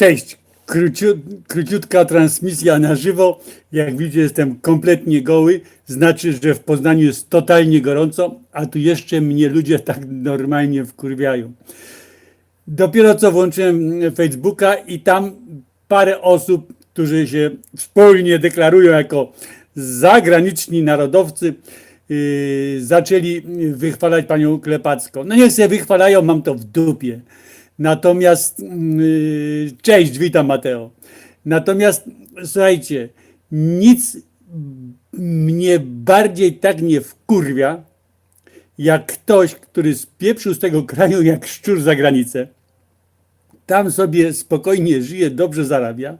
Cześć, Króciu, króciutka transmisja na żywo. Jak widzicie, jestem kompletnie goły. Znaczy, że w Poznaniu jest totalnie gorąco, a tu jeszcze mnie ludzie tak normalnie wkurwiają. Dopiero co włączyłem Facebooka i tam parę osób, którzy się wspólnie deklarują jako zagraniczni narodowcy, yy, zaczęli wychwalać panią Klepacką. No niech się wychwalają, mam to w dupie. Natomiast, yy, cześć, witam Mateo. Natomiast, słuchajcie, nic mnie bardziej tak nie wkurwia, jak ktoś, który spieprzył z tego kraju jak szczur za granicę, tam sobie spokojnie żyje, dobrze zarabia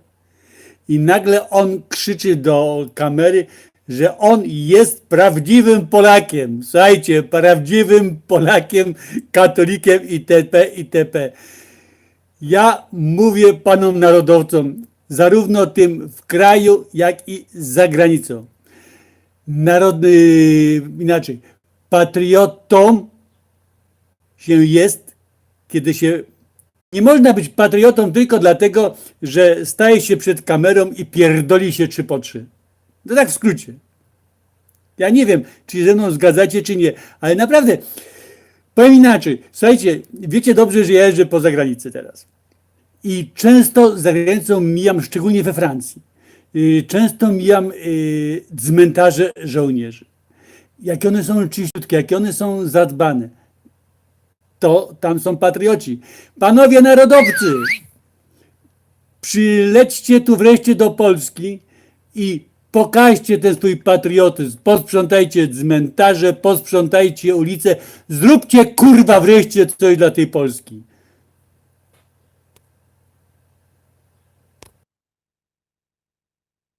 i nagle on krzyczy do kamery, że on jest prawdziwym Polakiem. Słuchajcie, prawdziwym Polakiem, katolikiem itp. itp. Ja mówię panom narodowcom, zarówno tym w kraju, jak i za granicą. Narodny, inaczej, patriotą się jest, kiedy się. Nie można być patriotą tylko dlatego, że staje się przed kamerą i pierdoli się trzy po trzy. To tak w skrócie. Ja nie wiem, czy ze mną zgadzacie, czy nie, ale naprawdę, powiem inaczej. Słuchajcie, wiecie dobrze, że ja jeżdżę poza granicę teraz. I często za granicą mijam, szczególnie we Francji, yy, często mijam yy, cmentarze żołnierzy. Jakie one są czyściutkie, jakie one są zadbane. To tam są patrioci. Panowie narodowcy, przylećcie tu wreszcie do Polski i pokażcie ten swój patriotyzm. Posprzątajcie cmentarze, posprzątajcie ulice, zróbcie kurwa wreszcie coś dla tej Polski.